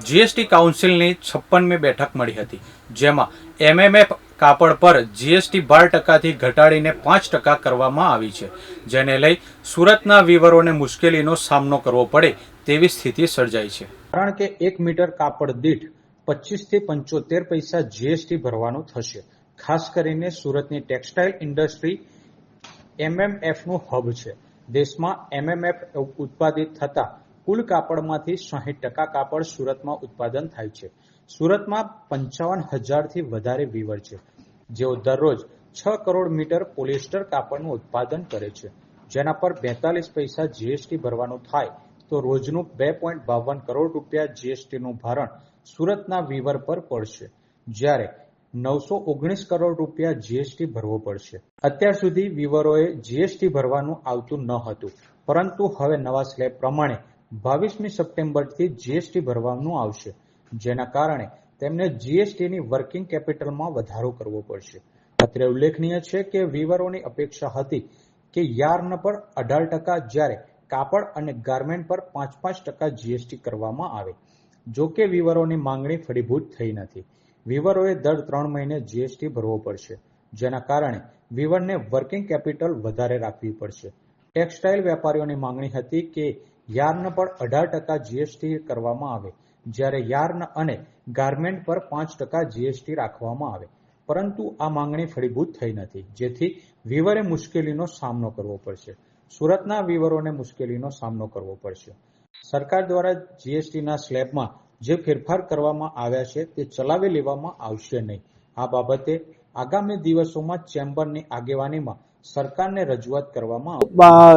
GST કાઉન્સિલની છપ્પનમી બેઠક મળી હતી, જેમાં એમએમએફ કાપડ પર જીએસટી બાર ટકાથી ઘટાડીને પાંચ ટકા કરવામાં આવી છે, જેને લઈ સુરતના વીવરોને મુશ્કેલીનો સામનો કરવો પડે તેવી સ્થિતિ સર્જાઈ છે. કારણ કે એક મીટર કાપડ દીઠ પચીસથી પંચોતેર પૈસા જીએસટી ભરવાનું થશે, ખાસ કરીને સુરતની ટેક્સટાઇલ ઇન્ડસ્ટ્રી એમએમએફનું હબ છે. દેશમાં એમએમએફ ઉત્પાદિત થતા કુલ કાપડમાંથી સાહીઠ ટકા કાપડ સુરતમાં ઉત્પાદન થાય છે. સુરતમાં પંચાવન હજારથી વધારે વીવર છે, જેઓ દરરોજ છ કરોડ મીટર પોલિસ્ટર કાપડનું ઉત્પાદન કરે છે. જેના પર બેતાલીસ પૈસા જીએસટી ભરવાનું થાય તો રોજનું બે પોઈન્ટ બાવન કરોડ રૂપિયા જીએસટીનું ભારણ સુરતના વીવર પર પડશે, જ્યારે નવસો ઓગણીસ કરોડ રૂપિયા જીએસટી ભરવો પડશે. અત્યાર સુધી વીવરોએ જીએસટી ભરવાનું આવતું ન હતું, પરંતુ હવે નવા સ્લેબ પ્રમાણે બાવીસમી સપ્ટેમ્બરથી જીએસટી ભરવાનું આવશે. જેના કારણે તેમને જીએસટીની વર્કિંગ કેપિટલમાં વધારો કરવો પડશે. અત્રે ઉલ્લેખનીય છે કે વીવરોની અપેક્ષા હતી કે યાર્ન પર અઢાર ટકા જ્યારે કાપડ અને ગાર્મેન્ટ પર પાંચ પાંચ ટકા જીએસટી કરવામાં આવે. જો કે વીવરોની માંગણી ફળીભૂત થઈ નથી. વીવરોએ દર ત્રણ મહિને જીએસટી ભરવો પડશે, જેના કારણે વીવરને વર્કિંગ કેપિટલ વધારે રાખવી પડશે. ટેક્સટાઇલ વેપારીઓની માંગણી હતી કે યાર્ન પર અઢાર ટકા જીએસટી કરવામાં આવે. જ્યારે યાર્ન અને ગાર્મેન્ટ પર પાંચ ટકા જીએસટી રાખવામાં આવે. પરંતુ આ માંગણી ફળીભૂત થઈ નથી. જેથી વીવરે મુશ્કેલીનો સામનો કરવો પડશે. સુરતના વીવરોને મુશ્કેલીનો સામનો કરવો પડશે. સરકાર દ્વારા જીએસટીના સ્લેબમાં જે ફેરફાર કરવામાં આવ્યા છે તે ચલાવી લેવામાં આવશે નહીં. આ બાબતે આગામી દિવસોમાં ચેમ્બરની આગેવાનીમાં સરકારને રજૂઆત કરવામાં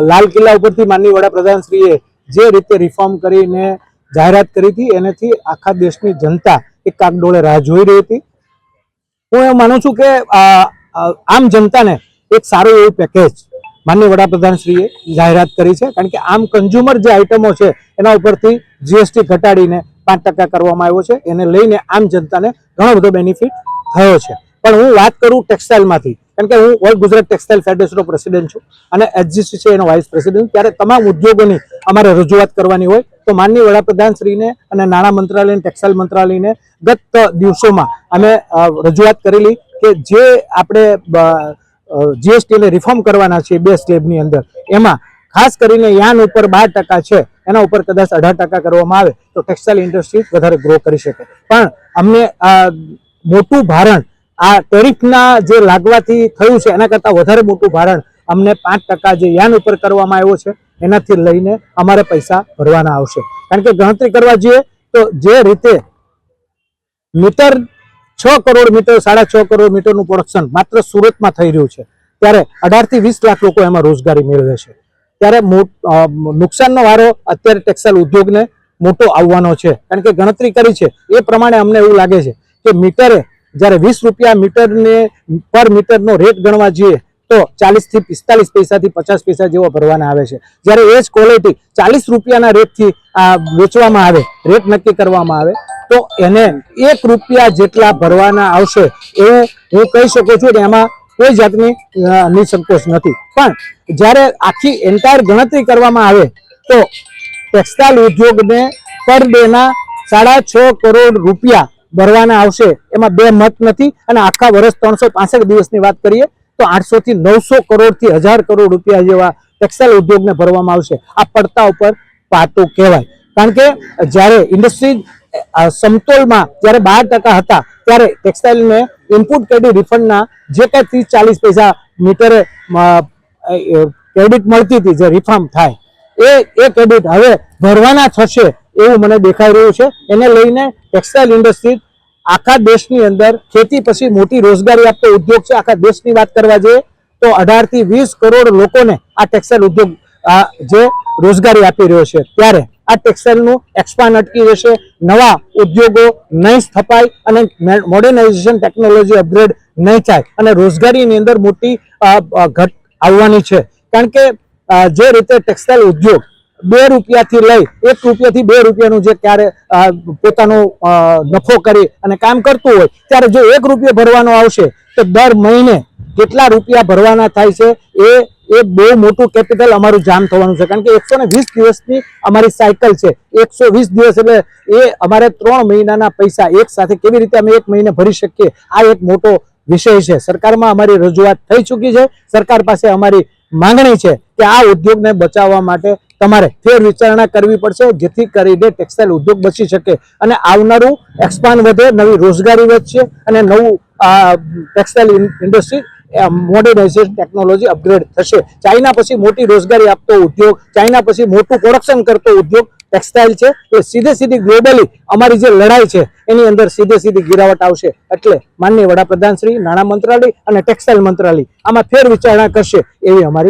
લાલ કિલ્લા ઉપરથી માનનીય વડાપ્રધાનશ્રીએ જે રીતે રિફોર્મ કરીને જાહેરાત કરી હતી, એનાથી આખા દેશની જનતા એક કાગડોળે રાહ જોઈ રહી હતી. હું એવું માનું છું કે આમ જનતાને એક સારું એવું પેકેજ માન્ય વડાપ્રધાનશ્રીએ જાહેરાત કરી છે. કારણ કે આમ કન્ઝ્યુમર જે આઇટમો છે, એના ઉપરથી જીએસટી ઘટાડીને પાંચ ટકા કરવામાં આવ્યો છે. એને લઈને આમ જનતાને ઘણો બધો બેનિફિટ થયો છે. પણ હું વાત કરું ટેક્સટાઇલમાંથી કારણ કે હું ઓલ ગુજરાત ટેક્સટાઇલ ફેડરેશનનો પ્રેસિડેન્ટ છું અને એચજીસી છે એનો વાઇસ પ્રેસિડેન્ટ ત્યારે તમામ ઉદ્યોગોની અમારે રજૂઆત કરવાની હોય તો માનનીય વડાપ્રધાનશ્રીને અને નાણાં મંત્રાલય ટેક્સટાઇલ મંત્રાલયને ગત દિવસોમાં અમે રજૂઆત કરેલી કે જે આપણે જીએસટીને રિફોર્મ કરવાના છે બે સ્લેબની અંદર, એમાં ખાસ કરીને યાન ઉપર બાર ટકા છે, એના ઉપર કદાચ અઢાર ટકા કરવામાં આવે તો ટેક્સટાઇલ ઇન્ડસ્ટ્રી વધારે ગ્રો કરી શકે. પણ અમને મોટું ભારણ, આ ટેરિફના જે લાગવાથી થયું છે એના કરતાં વધારે મોટું ભારણ અમને પાંચ ટકા જે યાન ઉપર કરવામાં આવ્યો છે એનાથી લઈને અમારે પૈસા ભરવાના આવશે. કારણ કે ગણતરી કરવા જઈએ તો જે રીતે મીટર છ કરોડ મીટર, સાડા છ કરોડ મીટરનું પ્રોડક્શન માત્ર સુરતમાં થઈ રહ્યું છે, ત્યારે અઢારથી વીસ લાખ લોકો એમાં રોજગારી મેળવે છે. ત્યારે નુકસાનનો વારો અત્યારે ટેક્સટાઇલ ઉદ્યોગને મોટો આવવાનો છે. કારણ કે ગણતરી કરી છે, એ પ્રમાણે અમને એવું લાગે છે કે મીટરે જ્યારે વીસ રૂપિયા મીટરને, પર મીટરનો રેટ ગણવા જઈએ તો ચાલીસથી પિસ્તાલીસ પૈસાથી પચાસ પૈસા જેવો ભરવાના આવે છે. જ્યારે એ જ ક્વોલિટી ચાલીસ રૂપિયાના રેટથી વેચવામાં આવે, રેટ નક્કી કરવામાં આવે, તો એને એક રૂપિયા જેટલા ભરવાના આવશે એવું હું કહી શકું છું કે એમાં કોઈ જાતની નિસંકોચ નથી. પણ જ્યારે આખી એન્ટાયર ગણતરી કરવામાં આવે, તો ટેક્સટાઇલ ઉદ્યોગને પર ડેના સાડા છ કરોડ રૂપિયા ભરવાના આવશે. એમાં બે મત નથી અને આખા વર્ષ ત્રણસો દિવસની વાત કરીએ તો આઠસો થી નવસો કરોડથી હજાર કરોડ રૂપિયા જેવા ટેક્સટાઇલ ઉદ્યોગને ભરવામાં આવશે. આ પડતા ઉપર પાટું કહેવાય. કારણ કે જ્યારે ઇન્ડસ્ટ્રી સમતોલમાં જ્યારે બાર ટકા હતા, ત્યારે ટેક્સટાઇલને ઇનપુટ ક્રેડિટ રિફંડના જે કાંઈ ત્રીસ ચાલીસ પૈસા મીટરે ક્રેડિટ મળતી હતી, જે રિફંડ થાય, એ એ ક્રેડિટ હવે ભરવાના થશે એવું મને દેખાઈ રહ્યું છે. એને લઈને ટેક્સટાઇલ ઇન્ડસ્ટ્રી આખા દેશની અંદર ખેતી પછી મોટી રોજગારી આપતો ઉદ્યોગ છે. આખા દેશની વાત કરવા જઈએ તો અઢારથી વીસ કરોડ લોકોને આ ટેક્સટાઇલ ઉદ્યોગ જે રોજગારી આપી રહ્યો છે. ત્યારે આ ટેક્સટાઇલનું એક્સપાન અટકી જશે નવા ઉદ્યોગો નહીં સ્થપાય અને મોડર્નાઇઝેશન ટેકનોલોજી અપગ્રેડ નહીં થાય અને રોજગારીની અંદર મોટી ઘટ આવવાની છે. કારણ કે જે રીતે ટેક્સટાઇલ ઉદ્યોગ બે રૂપિયાથી લઈ, એક રૂપિયાથી બે રૂપિયાનું જે ક્યારે પોતાનો નફો કરી અને કામ કરતું હોય, ત્યારે જો એક રૂપિયો ભરવાનો આવશે, તો દર મહિને કેટલા રૂપિયા ભરવાના થાય છે, એ એ બહુ મોટું કેપિટલ અમારું જામ થવાનું છે. કારણ કે એકસો ને વીસ દિવસની અમારી સાયકલ છે. એકસો વીસ દિવસ એટલે એ અમારે ત્રણ મહિનાના પૈસા એક સાથે કેવી રીતે અમે એક મહિને ભરી શકીએ, આ એક મોટો વિષય છે. સરકારમાં અમારી રજૂઆત થઈ ચૂકી છે. સરકાર પાસે અમારી માંગણી છે કે આ ઉદ્યોગને બચાવવા માટે તમારે ફેર વિચારણા કરવી પડશે જેથી કરીને ટેક્સટાઇલ ઉદ્યોગ બચી શકે. અને આવનારું એક્સપાન વધે, નવી રોજગારી વધશે અને નવું textile industry modernization technology upgrade થશે. ચાઇના પછી મોટી રોજગારી આપતો ઉદ્યોગ, ચાઇના પછી મોટું પ્રોડક્શન કરતો ઉદ્યોગ ટેક્સટાઇલ છે. એ સીધે સીધી ગ્લોબલી અમારી જે લડાઈ છે, એની અંદર સીધે સીધી ગિરાવટ આવશે. એટલે માનનીય વડાપ્રધાન શ્રી, નાણાં મંત્રાલય અને ટેક્સટાઇલ મંત્રાલય આમાં ફેર વિચારણા કરશે એવી અમારી